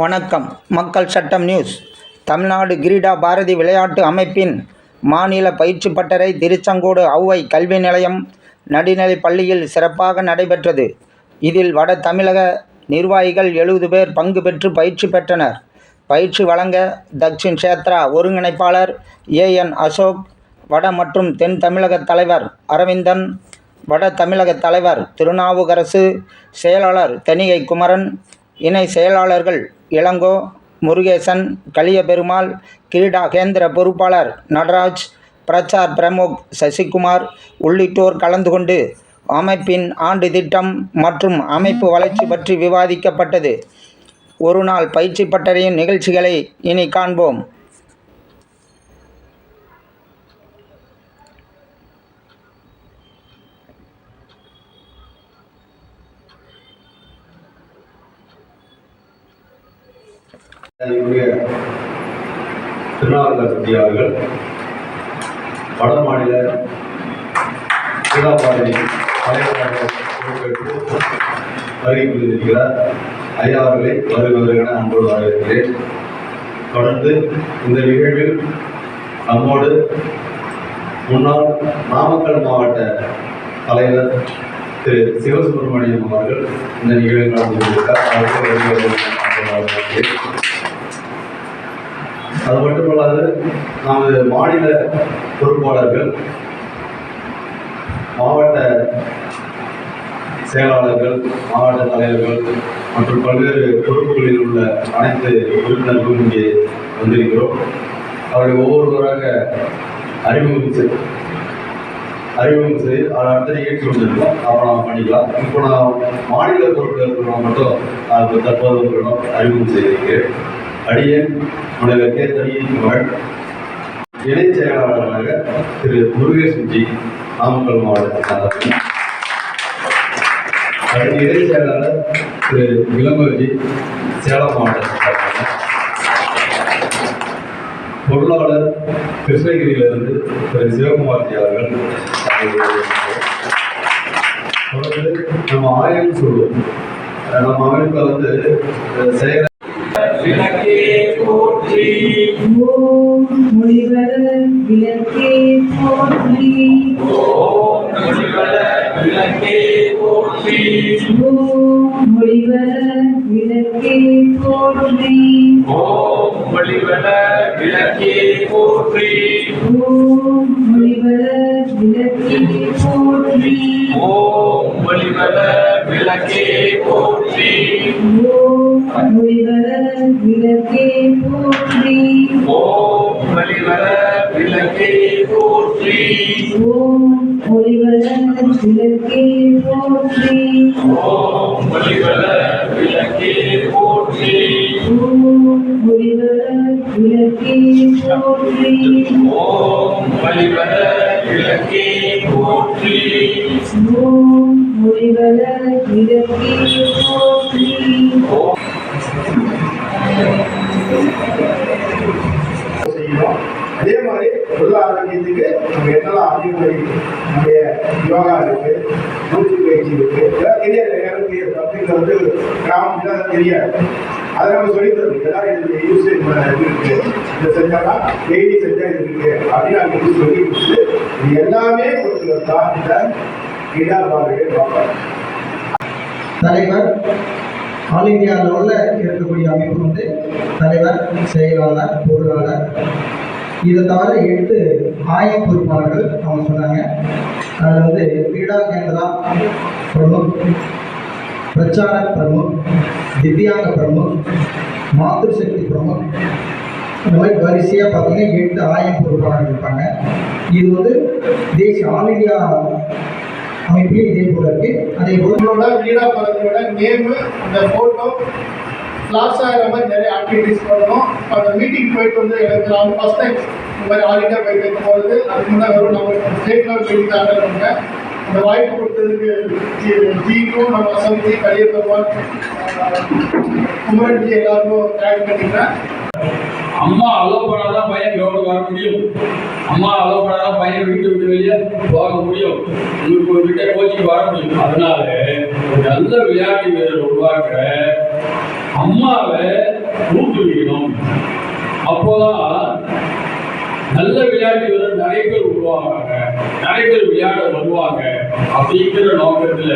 வணக்கம். மக்கள் சட்டம் நியூஸ். தமிழ்நாடு கிரீடா பாரதி விளையாட்டு அமைப்பின் மாநில பயிற்சி பட்டறை திருச்செங்கோடு ஔவை கல்வி நிலையம் நடுநிலை பள்ளியில் சிறப்பாக நடைபெற்றது. இதில் வட தமிழக நிர்வாகிகள் எழுபது பேர் பங்கு பெற்று பயிற்சி பெற்றனர். பயிற்சி வழங்க தக்ஷின் சேத்ரா ஒருங்கிணைப்பாளர் ஏஎன் அசோக் வட மற்றும் தென் தமிழக தலைவர் அரவிந்தன் வட தமிழக தலைவர் திருநாவுக்கரசு செயலாளர் தனிகை குமரன் இணை செயலாளர்கள் இளங்கோ முருகேசன் கலியபெருமாள் கிரீடா கேந்திர பொறுப்பாளர் நடராஜ் பிரச்சார் பிரமுக் சசிகுமார் உள்ளிட்டோர் கலந்து கொண்டு அமைப்பின் ஆண்டு திட்டம் மற்றும் அமைப்பு வளர்ச்சி பற்றி விவாதிக்கப்பட்டது. ஒரு நாள் பயிற்சி பட்டறையின் நிகழ்ச்சிகளை இனி காண்போம். என்னுடைய திருநாவுக்கரசு அவர்கள் வட மாநில சீதாபாரதி தலைவராக பொறுப்பேற்று வருகை புரிந்திருக்கிறார். ஐயா அவர்களை வருவதற்கான அன்போடு வரவேற்கிறேன். தொடர்ந்து இந்த நிகழ்வில் நம்மோடு முன்னாள் நாமக்கல் மாவட்ட தலைவர் திரு சிவசுப்பிரமணியம் அவர்கள் இந்த நிகழ்வில் கலந்து கொண்டிருக்கிறார். அவருக்கு வருவதற்கான அது மட்டுமல்லாது நமது மாநில பொறுப்பாளர்கள் மாவட்ட செயலாளர்கள் மாவட்ட தலைவர்கள் மற்றும் பல்வேறு பொறுப்புகளில் உள்ள அனைத்து உறுப்பினர்களும் இங்கே வந்திருக்கிறோம். அவர்கள் ஒவ்வொருவராக அறிமுகம் செய் அறிமுகம் செய்து அதை அடுத்த நிகழ்ச்சி வந்திருக்கோம் அப்போ நாம் பண்ணிக்கலாம். இப்போ நான் மாநில பொருட்கள் மட்டும் அது தற்போது உங்களிடம் அறிமுகம் செய்திருக்கிறேன் அடியன் முனைவர் கே தனியன் இணைச் செயலாளராக திரு முருகேசன்ஜி நாமக்கல் மாவட்டத்தை சார்ந்தவர் இணைச் செயலாளர் திரு இளங்கோஜி சேலம் மாவட்டத்தை பொருளாளர் கிருஷ்ணகிரியிலிருந்து திரு சிவகுமார் ஜி அவர்கள் தொடர்ந்து நம்ம ஆய்வு சொல்லுவோம். நம்ம அமைப்பில் வந்து செயல் விளக்கே போற்றி. ஓம் மொழிவர விளக்கே போற்றி. ஓம் மொழிவள விளக்கே போற்றி ஓம் மொழிவர விளக்கே போற்றி ஓம் மொழிவள விளக்கே போற்றி ஓம் மொழிவர விளக்கே போற்றி ஓம் மொழிவள விளக்கே போற்றி ஓம் மொழிவர விளக்கே ஓம் மொழிவள விளக்கே போற்றி ஓம் மொழிவர விளக்கே போற்றி செய்யணும் அதே மாதிரி உடல் ஆரோக்கியத்துக்கு நம்ம என்னெல்லாம் அறிவுரை நம்முடைய யோகா இருக்கு மூச்சு பயிற்சி இருக்கு இதெல்லாம் தெரியாது யாரும் தெரியாது அப்படிங்கிறது கிராமத்துல தெரியாது அதை நம்ம சொல்லி தருவோம் இதெல்லாம் இதுக்கு யூஸ் இருக்கு. இதை செஞ்சாக்கா டெய்லி செஞ்சா இது இருக்கு அப்படின்னு அவங்க சொல்லி கொடுத்து இது எல்லாமே ஒரு தாக்கிட்ட இடா பார்வையை பார்ப்பாங்க. தலைவர் ஆல் இந்தியா லெவலில் இருக்கக்கூடிய அமைப்பு வந்து தலைவர் செயலாளர் பொருளாளர். இதை தவிர எட்டு ஆய பொறுப்பாளர்கள் அவங்க சொன்னாங்க. அதில் வந்து கிரீடா கேந்திரா பிரமுக் பிரச்சார பிரமுக் திவ்யாங்க பிரமுக் மாத்ரு சக்தி பிரமுக். இந்த மாதிரி வரிசையாக பார்த்தீங்கன்னா எட்டு ஆயம் பொறுப்பாளர்கள் இருப்பாங்க. இது வந்து தேசிய ஆல் இண்டியா அமைப்பிலே இதே போல இருக்கு. அதே போல் வீடா படத்தோட நேமு அந்த ஃபோட்டோ கிளாஸ் ஆகிற மாதிரி நிறைய ஆக்டிவிட்டிஸ் பண்ணணும் இப்போ அந்த மீட்டிங் போயிட்டு வந்து எனக்கு நான் ஃபஸ்ட் டைம் இந்த மாதிரி ஆல் இண்டியா போயிட்டு போகிறது அதுக்கு முன்னாடி வரும் நம்ம ஸ்டேட் லெவல் மீட்டிங் அட்டன் இந்த வாய்ப்பு கொடுத்ததுக்கு ஜிக்கும் நம்ம அசம்பி கலியப்பெருமாள் குமரன் ஜி எல்லாருக்கும் தேங்க் பண்ணிக்கிறேன் அம்மா அலோ பண்ணாதான் பையன் கிரவுண்டுக்கு வர முடியும். அம்மா அலோ பண்ணாதான் பையன் வீட்டு விட்டு வெளியே போக முடியும். உங்களுக்கு ஒரு வீட்டை கோச்சிக்கு வர முடியும். அதனால நல்ல விளையாட்டு வீரர் உருவாக்குற அம்மாவை ஊக்குவிக்கணும். அப்போதான் நல்ல விளையாட்டு வீரர் நிறைய பேர் உருவாகிறாங்க நிறைய பேர் விளையாட வருவாங்க அப்படிங்கிற நோக்கத்துல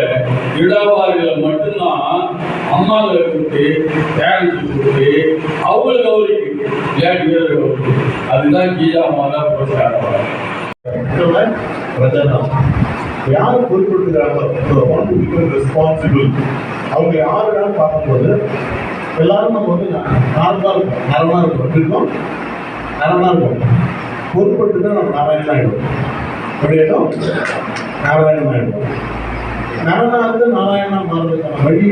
விடாவாரிகளை மட்டும்தான் அம்மாங்களை கூப்பிட்டு பேரண்ட்ஸ் கூப்பிட்டு அவங்களுக்கு அவருக்கு விளையாட்டு வீரர்கள் கௌரவிக்கு. அதுதான் கீழா மாதா புரஸ்காரம் ரஜனா யார் பொறுப்பெடுக்கிறாங்களோ வாண்ட் டு பிகம் ரெஸ்பான்சிபிள் அவங்க யாருன்னு பார்க்கும்போது எல்லாரும் நம்ம வந்து நார்மலாக இருக்கும் நரமாக இருக்கும் எப்படி இருக்கும் நரமாக இருக்கும் பொறுப்பெடுத்துட்டா நம்ம நாராயணன் ஆகிடும் நாராயணன் ஆகிடும் நரனா இருந்து நாராயணா மாறுறதுக்கான வழி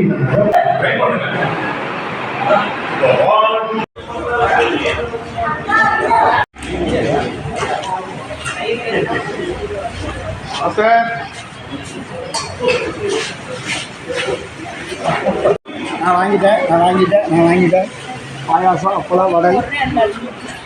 நான் வாங்கிட்டேன் நான் வாங்கிட்டேன் நான் வாங்கிட்டேன். பாயாசம் அப்பளம் வடை.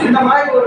இந்த மாதிரி ஒரு